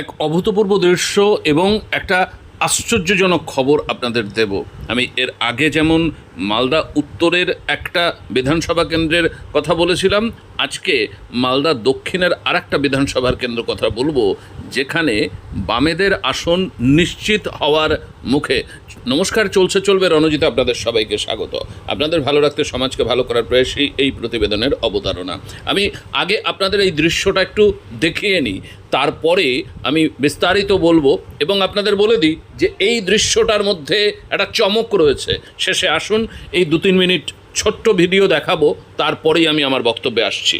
এক অভূতপূর্ব দৃশ্য এবং একটা আশ্চর্যজনক খবর আপনাদের দেব। আমি এর আগে যেমন মালদা উত্তরের একটা বিধানসভা কেন্দ্রের কথা বলেছিলাম। আজকে মালদা দক্ষিণের আর একটা বিধানসভার কেন্দ্র কথা বলব, যেখানে বামেদের আসন নিশ্চিত হওয়ার মুখে। নমস্কার, চলছে, চলবে, রণজিৎ আপনাদের সবাইকে স্বাগত। আপনাদের ভালো রাখতে সমাজকে ভালো করার প্রয়াসই এই প্রতিবেদনের অবতারণা। আমি আগে আপনাদের এই দৃশ্যটা একটু দেখিয়ে নিই, তারপরে আমি বিস্তারিত বলব এবং আপনাদের বলে দিই যে এই দৃশ্যটার মধ্যে একটা চমক রয়েছে। শেষে আসুন এই দু তিন মিনিট ছোট্ট ভিডিও দেখাবো তারপরেই আমি আমার বক্তব্যে আসছি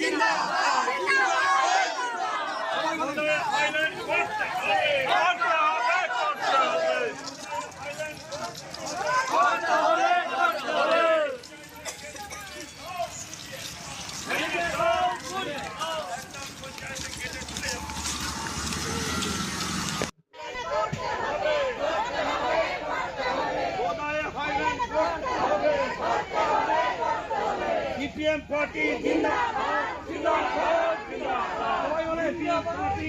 জিন্দাবাদ আমাদের হাইল্যান্ড করতে হবে করতে হবে করতে হবে করতে হবে করতে হবে কোথায় হাইল্যান্ড করতে হবে সিপিএম পার্টি সবাই বলে সিপিএম পার্টি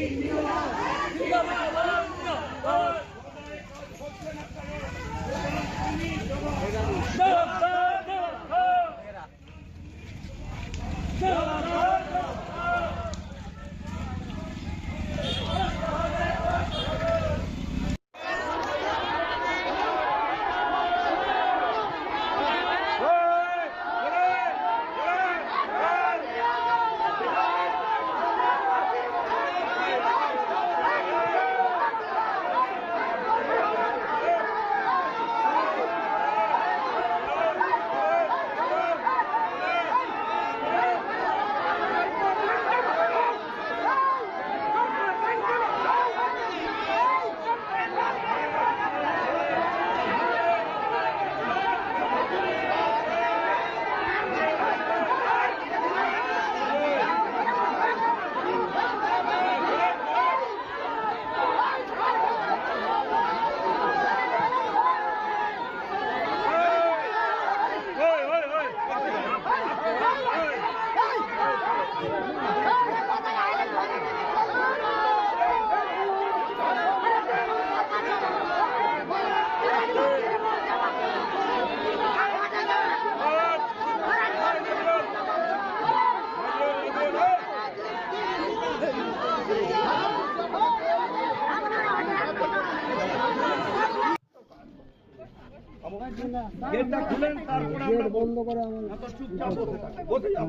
গেটটা খুলেন তারপরে আমরা বন্ধ করে আমরা চুপচাপ বসে থাকি। বসে যাও।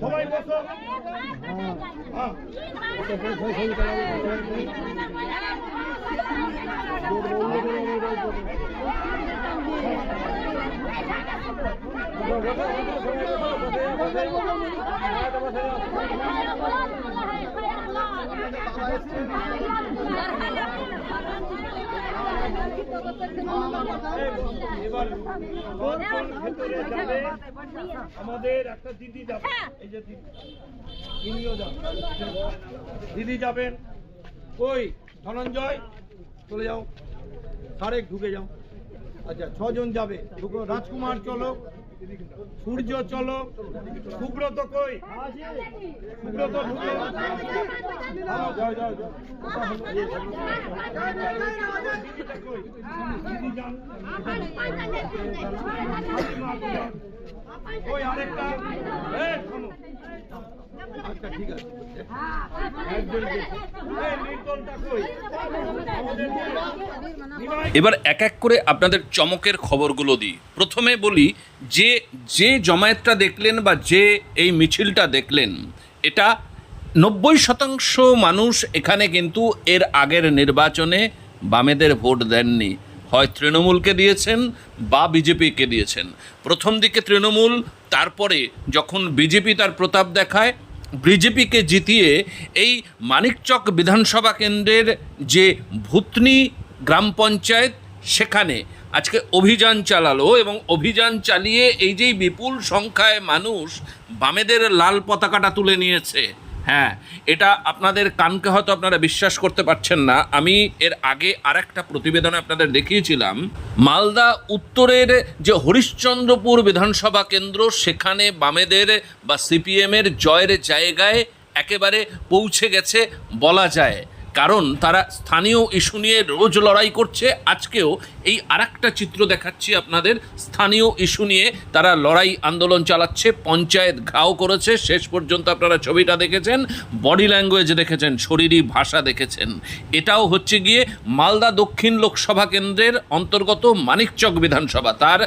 সবাই বসো। হ্যাঁ। ভেতরে যাবে আমাদের একটা দিদি যাবে। এই যে তিনিও যাবেন দিদি যাবেন। কই? ধনঞ্জয় চলে যাও। সারেক ঢুকে যাও। আচ্ছা ছজন যাবে। রাজকুমার চলো। সূর্য চলো। সুব্রত কই? সুব্রত ঢুকে ওই আরেকটা আচ্ছা ঠিক আছে এবার এক এক করে আপনাদের চমকের খবরগুলো দিই প্রথমে বলি যে যে জমায়েতটা দেখলেন বা যে এই মিছিলটা দেখলেন এটা নব্বই শতাংশ মানুষ এখানে কিন্তু এর আগের নির্বাচনে বামেদের ভোট দেননি। হয় তৃণমূলকে দিয়েছেন বা বিজেপিকে দিয়েছেন। প্রথম দিকে তৃণমূল, তারপরে যখন বিজেপি তার প্রতাপ দেখায়, বিজেপিকে জিতিয়ে এই মানিকচক বিধানসভা কেন্দ্রের যে ভূতনি গ্রাম পঞ্চায়েত, সেখানে আজকে অভিযান চালালো এবং অভিযান চালিয়ে এই যেই বিপুল সংখ্যায় মানুষ বামেদের লাল পতাকাটা তুলে নিয়েছে হ্যাঁ এটা আপনাদের কানকে হয়তো আপনারা বিশ্বাস করতে পারছেন না। আমি এর আগে আর একটা প্রতিবেদনে আপনাদের দেখিয়েছিলাম, মালদা উত্তরের যে হরিশ্চন্দ্রপুর বিধানসভা কেন্দ্র, সেখানে বামেদের বা সিপিএমের জয়ের জায়গায় একেবারে পৌঁছে গেছে বলা যায়। কারণ তারা স্থানীয় ইস্যু নিয়ে রোজ লড়াই করছে। আজকেও এই আরেকটা চিত্র দেখাচ্ছি আপনাদের। স্থানীয় ইস্যু নিয়ে তারা লড়াই আন্দোলন চালাচ্ছে, পঞ্চায়েত ঘাও করেছে, শেষ পর্যন্ত আপনারা ছবিটা দেখেছেন বডি ল্যাঙ্গুয়েজ দেখেছেন, শরীরী ভাষা দেখেছেন। এটাও হচ্ছে গিয়ে মালদা দক্ষিণ লোকসভা কেন্দ্রের অন্তর্গত মানিকচক বিধানসভা। তার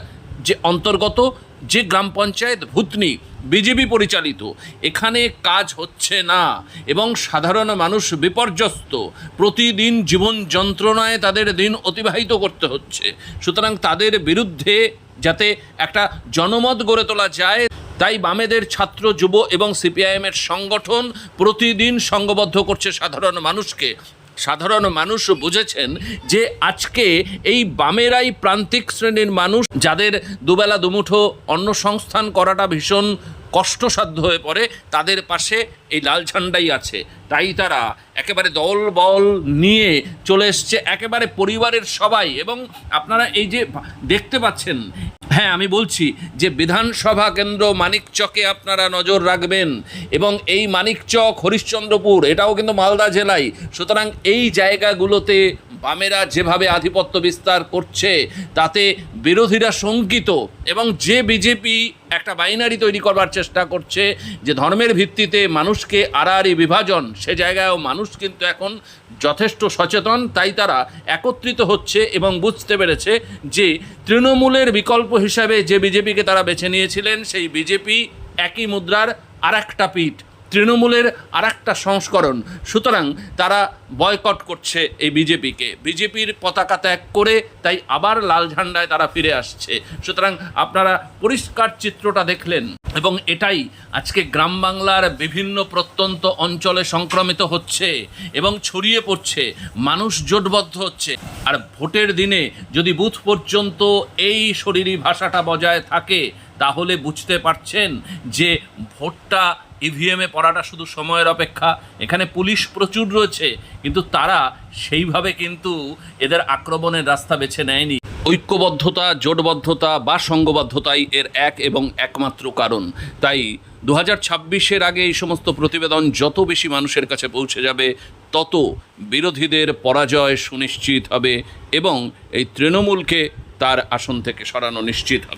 যে অন্তর্গত যে গ্রাম পঞ্চায়েত ভূতনি, বিজেপি পরিচালিত, এখানে কাজ হচ্ছে না এবং সাধারণ মানুষ বিপর্যস্ত। প্রতিদিন জীবন যন্ত্রণায় তাদের দিন অতিবাহিত করতে হচ্ছে। সুতরাং তাদের বিরুদ্ধে যাতে একটা জনমত গড়ে তোলা যায়, তাই বামেদের ছাত্র, যুব এবং সিপিআইএমের সংগঠন প্রতিদিন সংঘবদ্ধ করছে সাধারণ মানুষকে। সাধারণ মানুষ বুঝেছেন যে আজকে এই বামেরাই প্রান্তিক শ্রেণির মানুষ যাদের দুবেলা দুমুঠো অন্ন সংস্থান করাটা ভীষণ কষ্টসাধ্য হয়ে পড়ে, তাদের পাশে এই লাল ঝান্ডাই আছে। তাই তারা একেবারে দল বল নিয়ে চলে এসছে, একেবারে পরিবারের সবাই। এবং আপনারা এই যে দেখতে পাচ্ছেন হ্যাঁ আমি বলছি যে বিধানসভা কেন্দ্র মানিকচকে আপনারা নজর রাখবেন। এবং এই মানিকচক হরিশ্চন্দ্রপুর, এটাও কিন্তু মালদা জেলায়। সুতরাং এই জায়গাগুলোতে বামেরা যেভাবে আধিপত্য বিস্তার করছে, তাতে বিরোধীরা শঙ্কিত। এবং যে বিজেপি একটা বাইনারি তৈরি করবার চেষ্টা করছে, যে ধর্মের ভিত্তিতে মানুষকে আড়াআড়ি বিভাজন, সে জায়গায়ও মানুষ কিন্তু এখন যথেষ্ট সচেতন, তাই তারা একত্রিত হচ্ছে এবং বুঝতে পেরেছে যে তৃণমূলের বিকল্প হিসাবে যে বিজেপিকে তারা বেছে নিয়েছিলেন, সেই বিজেপি একই মুদ্রার আর একটা পিঠ। তৃণমূলের আর একটা সংস্করণ। সুতরাং তারা বয়কট করছে এই বিজেপিকে। বিজেপির পতাকা ত্যাগ করে তাই আবার লাল ঝান্ডায় তারা ফিরে আসছে। সুতরাং আপনারা পরিষ্কার চিত্রটা দেখলেন এবং এটাই আজকে গ্রাম বাংলার বিভিন্ন প্রত্যন্ত অঞ্চলে সংক্রমিত হচ্ছে এবং ছড়িয়ে পড়ছে। মানুষ জোটবদ্ধ হচ্ছে। আর ভোটের দিনে যদি বুথ পর্যন্ত এই শরীরী ভাষাটা বজায় থাকে, তাহলে বুঝতে পারছেন যে ভোটটা ইভিএমে পড়াটা শুধু সময়ের অপেক্ষা, এখানে পুলিশ প্রচুর রয়েছে, কিন্তু তারা সেইভাবে কিন্তু এদের আক্রমণের রাস্তা বেছে নেয়নি। ঐক্যবদ্ধতা, জোটবদ্ধতা বা সঙ্গবদ্ধতাই এর এক এবং একমাত্র কারণ। তাই দু হাজার ছাব্বিশের আগে এই সমস্ত প্রতিবেদন যত বেশি মানুষের কাছে পৌঁছে যাবে, তত বিরোধীদের পরাজয় সুনিশ্চিত হবে এবং এই তৃণমূলকে তার আসন থেকে সরানো নিশ্চিত হবে।